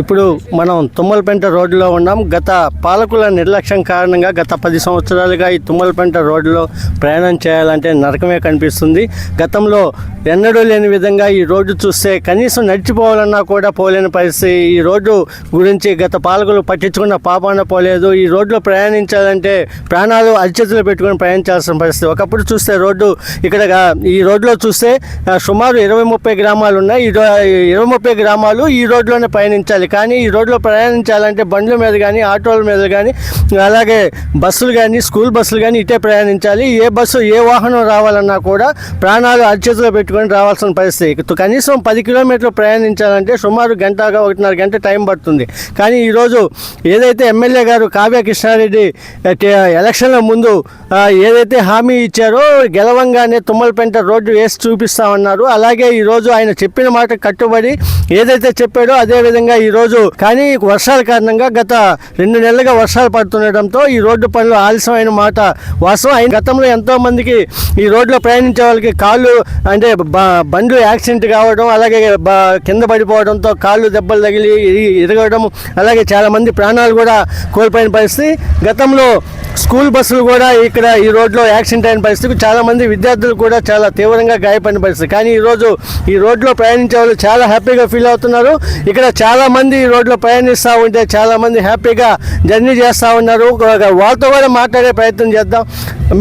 ఇప్పుడు మనం తుమ్మలపెంట రోడ్డులో ఉన్నాం. గత పాలకుల నిర్లక్ష్యం కారణంగా గత పది సంవత్సరాలుగా ఈ తుమ్మలపెంట రోడ్డులో ప్రయాణం చేయాలంటే నరకమే కనిపిస్తుంది. గతంలో ఎన్నడూ లేని విధంగా ఈ రోడ్డు చూస్తే కనీసం నడిచిపోవాలన్నా కూడా పోలేని పరిస్థితి. ఈ రోడ్డు గురించి గత పాలకులు పట్టించుకున్న పాపాన పోలేదు. ఈ రోడ్లో ప్రయాణించాలంటే ప్రాణాలు అరిచేతులు పెట్టుకుని ప్రయాణించాల్సిన పరిస్థితి. ఒకప్పుడు చూస్తే రోడ్డు ఇక్కడ ఈ రోడ్లో చూస్తే సుమారు ఇరవై ముప్పై గ్రామాలు ఉన్నాయి. ఇరవై ముప్పై గ్రామాలు ఈ రోడ్లోనే పయనించాలి కానీ ఈ రోడ్లో ప్రయాణించాలంటే బండ్ల మీద కానీ ఆటోల మీద కానీ అలాగే బస్సులు కానీ స్కూల్ బస్సులు కానీ ఇటే ప్రయాణించాలి. ఏ బస్సు ఏ వాహనం రావాలన్నా కూడా ప్రాణాలు అరిచేతిలో పెట్టుకొని రావాల్సిన పరిస్థితి. కనీసం పది కిలోమీటర్లు ప్రయాణించాలంటే సుమారు గంటగా ఒకటిన్నర గంట టైం పడుతుంది. కానీ ఈరోజు ఏదైతే ఎమ్మెల్యే గారు కావ్య కృష్ణారెడ్డి ఎలక్షన్ల ముందు ఏదైతే హామీ ఇచ్చారో గెలవంగానే తుమ్మలపెంట రోడ్డు వేసి చూపిస్తామన్నారు. అలాగే ఈరోజు ఆయన చెప్పిన మాట కట్టుబడి ఏదైతే చెప్పాడో అదే విధంగా ఈరోజు కానీ వర్షాల కారణంగా గత రెండు నెలలుగా వర్షాలు పడుతుండటంతో ఈ రోడ్డు పనులు ఆలస్యమైన మాట వాస్తవం. అయిన గతంలో ఎంతో మందికి ఈ రోడ్లో ప్రయాణించే వాళ్ళకి కాళ్ళు అంటే బండ్లు యాక్సిడెంట్ కావడం అలాగే బ- కింద పడిపోవడంతో కాళ్ళు దెబ్బలు తగిలి ఇరగడం అలాగే చాలామంది ప్రాణాలు కూడా కోల్పోయిన పరిస్థితి. గతంలో స్కూల్ బస్సులు కూడా ఇక్కడ ఈ రోడ్లో యాక్సిడెంట్ అయిన పరిస్థితి చాలా మంది విద్యార్థులు కూడా చాలా తీవ్రంగా గాయపడిన పరిస్థితి. కానీ ఈరోజు ఈ రోడ్లో ప్రయాణించే వాళ్ళు చాలా హ్యాపీగా ఫీల్ అవుతున్నారు. ఇక్కడ చాలా మంది ఈ రోడ్లో ప్రయాణిస్తూ ఉంటే చాలా మంది హ్యాపీగా జర్నీ చేస్తూ ఉన్నారు. వాళ్ళతో కూడా మాట్లాడే ప్రయత్నం చేద్దాం.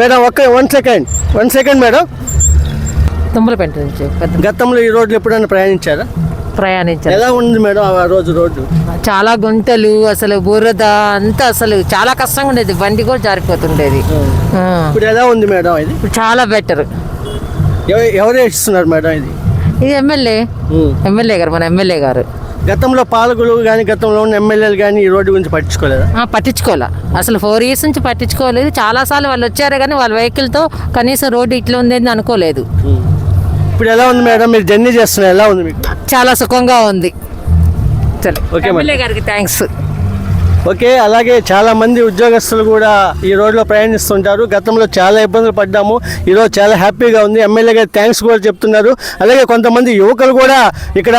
మేడం ఒక్క one second. One second madam. Tummalapenta నుంచి పెద్ద గతంలో ఈ రోడ్లు ఎప్పుడైనా ప్రయాణించారా? ప్రయాణించారు. ఎలా ఉంది మేడం ఆ రోజు రోడ్డు? చాలా గుంటలు అసలు బురద అంతా అసలు చాలా కష్టంగా ఉండేది. బండి కూడా జారిపోతుండేది. ఇప్పుడు ఎలా ఉంది మేడం ఇది? చాలా బెటర్ ఎవ- ఎవరు ఇస్తున్నారు మేడం ఇది? ఇది ఎమ్మెల్యే. ఎమ్మెల్యే గారు మన ఎమ్మెల్యే గారు. గతంలో పాలకులు కానీ గతంలో ఉన్న ఎమ్మెల్యేలు కానీ ఈ రోడ్డు గురించి పట్టించుకోలేదా? ఆ, పట్టించుకోలే అసలు ఫోర్ ఇయర్స్ నుంచి పట్టించుకోలేదు. చాలాసార్లు వాళ్ళు వచ్చారు కానీ వాళ్ళ వెహికల్తో కనీసం రోడ్డు ఇట్లా ఉంది అని అనుకోలేదు ఇప్పుడు ఎలా ఉంది మేడం? మీరు జర్నీ చేస్తున్నారు ఎలా ఉంది మీకు? చాలా సుఖంగా ఉంది. ఓకే. ఎమ్మెల్యే గారికి థ్యాంక్స్ ఓకే అలాగే చాలా మంది ఉద్యోగస్తులు కూడా ఈ రోడ్లో ప్రయాణిస్తుంటారు. గతంలో చాలా ఇబ్బందులు పడ్డాము. ఈరోజు చాలా హ్యాపీగా ఉంది. ఎమ్మెల్యే గారు థ్యాంక్స్ కూడా చెప్తున్నారు. అలాగే కొంతమంది యువకులు కూడా ఇక్కడ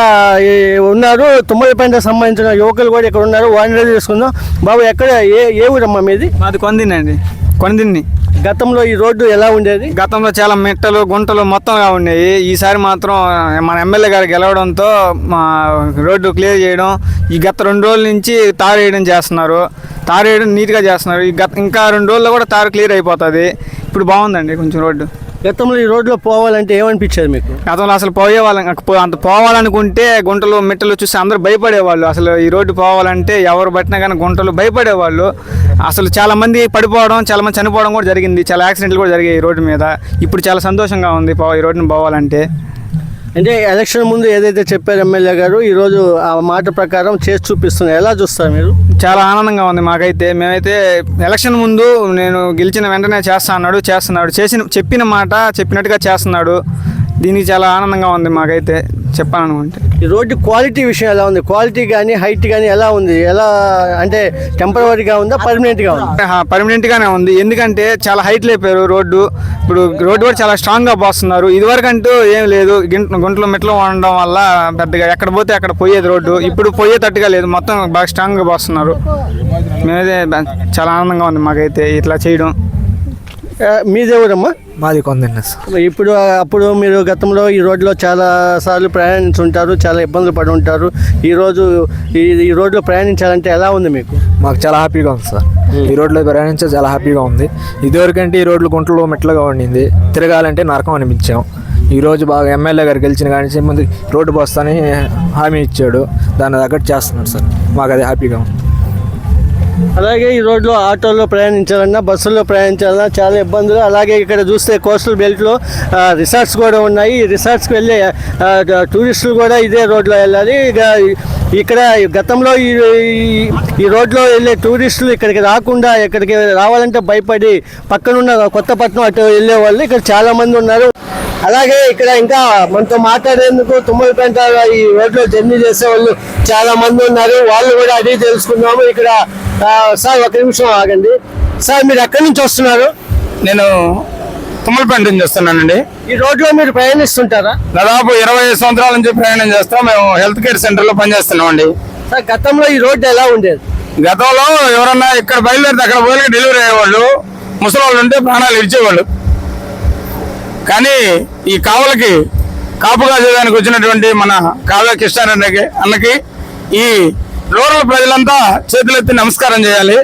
ఉన్నారు. తుమ్మలపేట సంబంధించిన యువకులు కూడా ఇక్కడ ఉన్నారు. వాడిని తీసుకుందాం. బాబు ఎక్కడ ఏ ఏ ఊరమ్మా మీది? మాది కొందినండి. కొందిన్ని గతంలో ఈ రోడ్డు ఎలా ఉండేది? గతంలో చాలా మెట్టలు గుంటలు మొత్తంగా ఉన్నాయి. ఈసారి మాత్రం మన ఎమ్మెల్యే గారు గెలవడంతో మా రోడ్డు క్లియర్ చేయడం ఈ గత రెండు రోజుల నుంచి తారు వేయడం చేస్తున్నారు. తారు వేయడం నీట్గా చేస్తున్నారు. ఈ గత ఇంకా రెండు రోజుల్లో కూడా తారు క్లియర్ అయిపోతుంది. ఇప్పుడు బాగుందండి కొంచెం రోడ్డు. గతంలో ఈ రోడ్లో పోవాలంటే ఏమనిపించేది మీకు? గతంలో అసలు పోయే వాళ్ళం అంత పోవాలనుకుంటే గుంటలు మెట్టలు చూసి అందరూ భయపడేవాళ్ళు. అసలు ఈ రోడ్డు పోవాలంటే ఎవరు పట్టినా కానీ గుంటలు భయపడేవాళ్ళు. అసలు చాలా మంది పడిపోవడం చాలా మంది చనిపోవడం కూడా జరిగింది. చాలా యాక్సిడెంట్లు కూడా జరిగాయి ఈ రోడ్డు మీద. ఇప్పుడు చాలా సంతోషంగా ఉంది ఈ రోడ్డుని పోవాలంటే. అంటే ఎలక్షన్ ముందు ఏదైతే చెప్పారు ఎమ్మెల్యే గారు ఈరోజు ఆ మాట ప్రకారం చేసి చూపిస్తున్నారు. ఎలా చూస్తారు మీరు? చాలా ఆనందంగా ఉంది మాకైతే. మేమైతే ఎలక్షన్ ముందు నేను గెలిచిన వెంటనే చేస్తా అన్నాడు చేస్తున్నాడు. చేసిన చెప్పిన మాట చెప్పినట్టుగా చేస్తున్నాడు. దీనికి చాలా ఆనందంగా ఉంది మాకైతే చెప్పాలనుకుంటే ఈ రోడ్డు క్వాలిటీ విషయం ఎలా ఉంది? క్వాలిటీ కానీ హైట్ కానీ ఎలా ఉంది? ఎలా అంటే టెంపరీగా ఉందా పర్మనెంట్గా ఉందా? పర్మనెంట్ గానే ఉంది. ఎందుకంటే చాలా హైట్ లేపారు రోడ్డు. ఇప్పుడు రోడ్డు కూడా చాలా స్ట్రాంగ్గా పోస్తున్నారు ఇదివరకు అంటూ ఏం లేదు. గింట గుంటలు మెట్లు ఉండడం వల్ల పెద్దగా ఎక్కడ పోతే అక్కడ పోయేది రోడ్డు. ఇప్పుడు పోయేటట్టుగా లేదు. మొత్తం బాగా స్ట్రాంగ్గా పోస్తున్నారు మేమైతే చాలా ఆనందంగా ఉంది మాకైతే ఇట్లా చేయడం. మీదే ఊరమ్మా? మాది సార్. ఇప్పుడు అప్పుడు మీరు గతంలో ఈ రోడ్లో చాలా సార్లు ప్రయాణించుంటారు చాలా ఇబ్బందులు పడి ఉంటారు ఈరోజు ఈ ఈ రోడ్లో ప్రయాణించాలంటే ఎలా ఉంది మీకు? మాకు చాలా హ్యాపీగా ఉంది సార్. ఈ రోడ్లో ప్రయాణించే చాలా హ్యాపీగా ఉంది. ఇదివరకంటే ఈ రోడ్లు గుంటలు మెట్లుగా ఉండింది. తిరగాలంటే నరకం అనిపించాం. ఈ రోజు బాగా ఎమ్మెల్యే గారు గెలిచిన కానీ ముందు రోడ్డు పోస్తాని హామీ ఇచ్చాడు. దాన్ని తగ్గట్టు చేస్తున్నాడు సార్. మాకు అది హ్యాపీగా ఉంది. అలాగే ఈ రోడ్లో ఆటోలో ప్రయాణించాలన్నా బస్సుల్లో ప్రయాణించాలన్నా చాలా ఇబ్బందులు. అలాగే ఇక్కడ చూస్తే కోస్టల్ బెల్ట్లో రిసార్ట్స్ కూడా ఉన్నాయి. ఈ రిసార్ట్స్కి వెళ్ళే టూరిస్టులు కూడా ఇదే రోడ్లో వెళ్ళాలి. ఇక ఇక్కడ గతంలో ఈ ఈ- రోడ్లో వెళ్ళే టూరిస్టులు ఇక్కడికి రాకుండా ఇక్కడికి రావాలంటే భయపడి పక్కనున్న కొత్తపట్నం అటు వెళ్ళే వాళ్ళు ఇక్కడ చాలామంది ఉన్నారు. అలాగే ఇక్కడ ఇంకా మనతో మాట్లాడేందుకు తుమ్మలపేట ఈ రోడ్లో జర్నీ చేసే వాళ్ళు చాలా మంది ఉన్నారు. వాళ్ళు కూడా అడిగి తెలుసుకున్నాము ఇక్కడ సార్ ఒక నిమిషం ఆగండి. సార్ మీరు ఎక్కడి నుంచి వస్తున్నారు? నేను తుమ్మలపేట నుంచి వస్తున్నానండి ఈ రోడ్లో మీరు ప్రయాణిస్తుంటారా? దాదాపు ఇరవై సంవత్సరాల నుంచి ప్రయాణం చేస్తాం మేము హెల్త్ కేర్ సెంటర్లో పనిచేస్తున్నామండి. సార్ గతంలో ఈ రోడ్డు ఎలా ఉండేది? గతంలో ఎవరన్నా ఇక్కడ బయలుదేరితే అక్కడ పోయి డెలివరీ అయ్యేవాళ్ళు ముసలి వాళ్ళు ఉంటే ప్రాణాలు ఇచ్చేవాళ్ళు కానీ ఈ కావలకి కాపు కాసేదానికి వచ్చినటువంటి మన కావ్య కృష్ణారెడ్డికి అన్నకి ఈ రూరల్ ప్రజలంతా చేతులెత్తి నమస్కారం చేయాలి.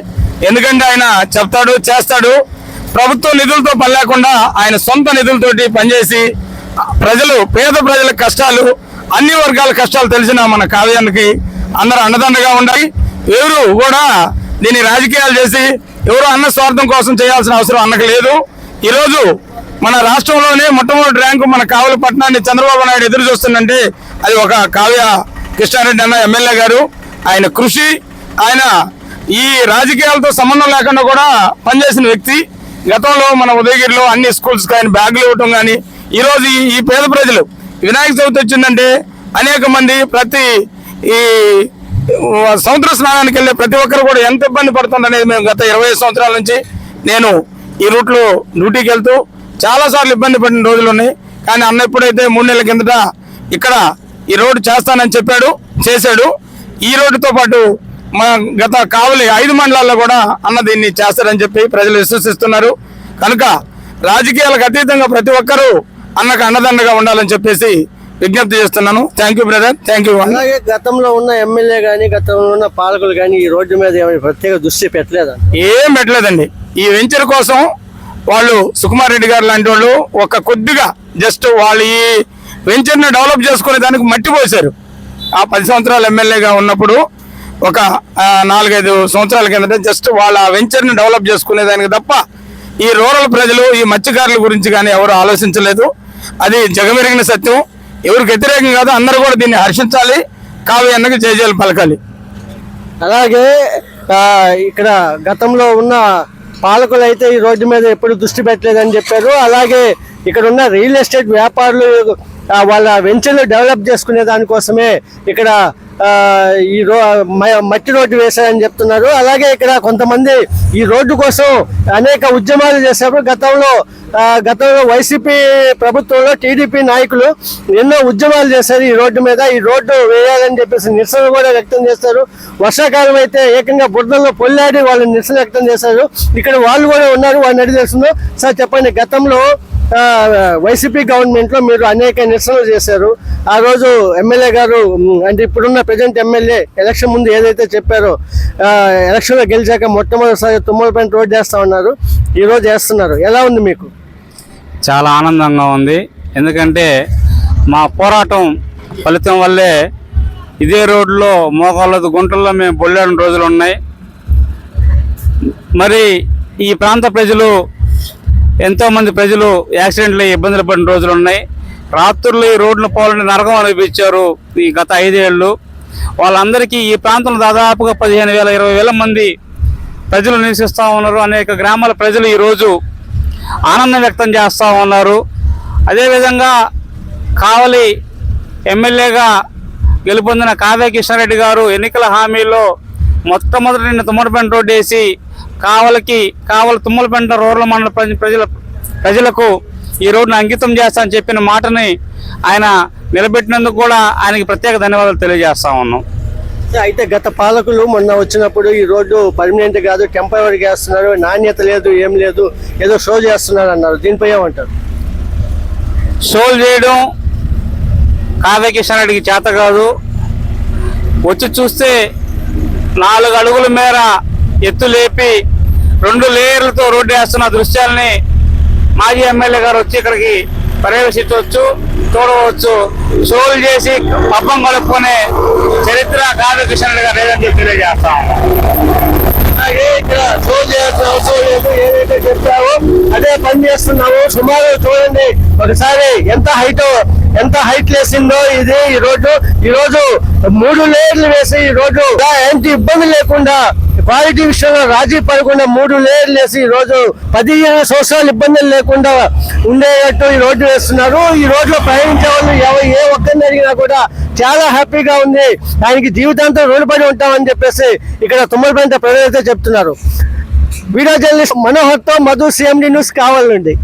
ఎందుకంటే ఆయన చెప్తాడు చేస్తాడు. ప్రభుత్వ నిధులతో పని లేకుండా ఆయన సొంత నిధులతోటి పనిచేసి ప్రజలు పేద ప్రజల కష్టాలు అన్ని వర్గాల కష్టాలు తెలిసిన మన కావ్యానికి అందరూ అండదండగా ఉండాలి. ఎవరు కూడా దీన్ని రాజకీయాలు చేసి ఎవరు అన్న స్వార్థం కోసం చేయాల్సిన అవసరం అన్నకు లేదు. ఈరోజు మన రాష్ట్రంలోనే మొట్టమొదటి ర్యాంకు మన కావలి పట్టణాన్ని చంద్రబాబు నాయుడు ఎదురు చూస్తుందంటే అది ఒక కావ్య కృష్ణారెడ్డి అన్న ఎమ్మెల్యే గారు ఆయన కృషి ఆయన ఈ రాజకీయాలతో సంబంధం లేకుండా కూడా పనిచేసిన వ్యక్తి. గతంలో మన ఉదయగిరిలో అన్ని స్కూల్స్ కానీ బ్యాగులు ఇవ్వటం కానీ ఈరోజు ఈ- పేద ప్రజలు వినాయక చవితి వచ్చిందంటే అనేక మంది ప్రతి ఈ సముద్ర స్నానానికి వెళ్ళే ప్రతి ఒక్కరు కూడా ఎంత ఇబ్బంది పడుతుందనేది మేము గత ఇరవై సంవత్సరాల నుంచి నేను ఈ రూట్లో డ్యూటీకి వెళ్తూ చాలా సార్లు ఇబ్బంది పడిన రోజులు ఉన్నాయి. కానీ అన్న ఎప్పుడైతే మూడు నెలల కిందట ఇక్కడ ఈ రోడ్డు చేస్తానని చెప్పాడు చేశాడు ఈ రోడ్డుతో పాటు మా గత కావలి ఐదు మండలాల్లో కూడా అన్న దీన్ని చేస్తారని చెప్పి ప్రజలు విశ్వసిస్తున్నారు. కనుక రాజకీయాలకు అతీతంగా ప్రతి ఒక్కరూ అన్నకు అండదండగా ఉండాలని చెప్పేసి విజ్ఞప్తి చేస్తున్నాను. Thank you brother thank you అలాగే గతంలో ఉన్న ఎమ్మెల్యే కానీ గతంలో ఉన్న పాలకులు కానీ ఈ రోడ్డు మీద ఏమైనా ప్రత్యేక దృష్టి పెట్టలేదా? ఏం పెట్టలేదండి. ఈ వెంచర్ కోసం వాళ్ళు సుకుమార్ రెడ్డి గారు లాంటి వాళ్ళు ఒక కొద్దిగా జస్ట్ వాళ్ళు ఈ వెంచర్ని డెవలప్ చేసుకునే దానికి మట్టి పోసారు ఆ పది సంవత్సరాలు ఎమ్మెల్యేగా ఉన్నప్పుడు ఒక నాలుగైదు సంవత్సరాల కిందట జస్ట్ వాళ్ళ వెంచర్ని డెవలప్ చేసుకునేదానికి తప్ప ఈ రూరల్ ప్రజలు ఈ మత్స్యకారుల గురించి కానీ ఎవరు ఆలోచించలేదు. అది జగమెరిగిన సత్యం. ఎవరికి వ్యతిరేకం కాదు అందరూ కూడా దీన్ని హర్షించాలి. కావ్య అన్నకి జయజయలు పలకాలి. అలాగే ఇక్కడ గతంలో ఉన్న పాలకులు అయితే ఈ రోడ్డు మీద ఎప్పుడు దృష్టి పెట్టలేదని చెప్పారు. అలాగే ఇక్కడ ఉన్న రియల్ ఎస్టేట్ వ్యాపారులు వాళ్ళ వెంచర్లు డెవలప్ చేసుకునే దానికోసమే ఇక్కడ ఈ రో మ- మట్టి రోడ్డు వేశారని చెప్తున్నారు. అలాగే ఇక్కడ కొంతమంది ఈ రోడ్డు కోసం అనేక ఉద్యమాలు చేశారు. గతంలో గతంలో వైసీపీ ప్రభుత్వంలో టీడీపీ నాయకులు ఎన్నో ఉద్యమాలు చేశారు ఈ రోడ్డు మీద. ఈ రోడ్డు వేయాలని చెప్పేసి నిరసన కూడా వ్యక్తం చేస్తారు వర్షాకాలం అయితే ఏకంగా బురదల్లో పొల్లాడి వాళ్ళు నిరసన వ్యక్తం చేశారు. ఇక్కడ వాళ్ళు కూడా ఉన్నారు వాళ్ళని అడిగి తెలుస్తుందో సార్ చెప్పండి. గతంలో వైసీపీ గవర్నమెంట్లో మీరు అనేక నిరసనలు చేశారు. ఆ రోజు ఎమ్మెల్యే గారు అంటే ఇప్పుడున్న ప్రజెంట్ ఎమ్మెల్యే ఎలక్షన్ ముందు ఏదైతే చెప్పారో ఎలక్షన్లో ఎలక్షన్లో గెలిచాక మొట్టమొదటిసారి తుమ్మలపైన రోడ్ చేస్తా ఉన్నారు. ఈ రోజు చేస్తున్నారు ఎలా ఉంది మీకు? చాలా ఆనందంగా ఉంది. ఎందుకంటే మా పోరాటం ఫలితం వల్లే ఇదే రోడ్లో మోకాళ్ళదు గుంటల్లో మేము బొల్లాడిన రోజులు ఉన్నాయి. మరి ఈ ప్రాంత ప్రజలు ఎంతోమంది ప్రజలు యాక్సిడెంట్లు అయ్యి ఇబ్బందులు పడిన రోజులు ఉన్నాయి. రాత్రులు ఈ రోడ్లు పోవాలని నరకం అనిపించారు ఈ గత ఐదేళ్ళు. వాళ్ళందరికీ ఈ ప్రాంతంలో దాదాపుగా పదిహేను వేల ఇరవై వేల మంది ప్రజలు నివసిస్తూ ఉన్నారు. అనేక గ్రామాల ప్రజలు ఈరోజు ఆనందం వ్యక్తం చేస్తూ ఉన్నారు. అదేవిధంగా కావలి ఎమ్మెల్యేగా గెలుపొందిన కావ్య రెడ్డి గారు ఎన్నికల హామీలో మొట్టమొదటి నిన్న తుమ్మలపెంట రోడ్డు వేసి కావలికి కావలి తుమ్మలపెంట రూరల్ మండల ప్రజ- ప్రజల ప్రజలకు ఈ రోడ్డును అంకితం చేస్తానని చెప్పిన మాటని ఆయన నిలబెట్టినందుకు కూడా ఆయనకి ప్రత్యేక ధన్యవాదాలు తెలియజేస్తా ఉన్నాం. అయితే గత పాలకులు మొన్న వచ్చినప్పుడు ఈ రోడ్డు పర్మనెంట్ కాదు టెంపరీ చేస్తున్నారు నాణ్యత లేదు ఏం లేదు ఏదో షో చేస్తున్నారు అన్నారు దీనిపై ఏమంటారు? షోలు చేయడం కావ్య కిషన్ రెడ్డికి చేత కాదు. వచ్చి చూస్తే నాలుగు అడుగుల మేర ఎత్తు లేపి రెండు లేయర్లతో రోడ్డు వేస్తున్న దృశ్యాల్ని మాజీ ఎమ్మెల్యే గారు వచ్చి ఇక్కడికి పర్యవేక్షించవచ్చు చూడవచ్చు షోలు చేసి పబ్బం కలుపుకునే చరిత్ర కావ్య కిషన్ గారు లేదని చెప్పి తెలియజేస్తాం అలాగే ఇక్కడ చేయాల్సిన అవసరం లేదు ఏదైతే చెప్పావో అదే పని చేస్తున్నాము సుమారు చూడండి. ఒకసారి ఎంత హైట్ ఎంత హైట్ లేసిందో ఇది ఈ రోడ్డు ఈ రోజు మూడు లేయర్లు వేసి ఈ రోడ్డు ఏంటి ఇబ్బంది లేకుండా క్వాలిటీ విషయంలో రాజీ పడకుండా మూడు లేయర్లు వేసి ఈ రోజు పదిహేను సంవత్సరాలు ఇబ్బందులు లేకుండా ఉండేటట్టు ఈ రోడ్డు వేస్తున్నారు. ఈ రోడ్లో ప్రయాణించే వాళ్ళు ఏ ఒక్కరిని అడిగినా కూడా చాలా హ్యాపీగా ఉంది. దానికి జీవితాంతం రుణపడి ఉంటామని చెప్పేసి ఇక్కడ తుమ్మలపంట ప్రజలైతే చెప్తున్నారు. వీడియో జర్నలిస్ట్ మనోహర్తో మధు సీఎండి న్యూస్ కావాలండి.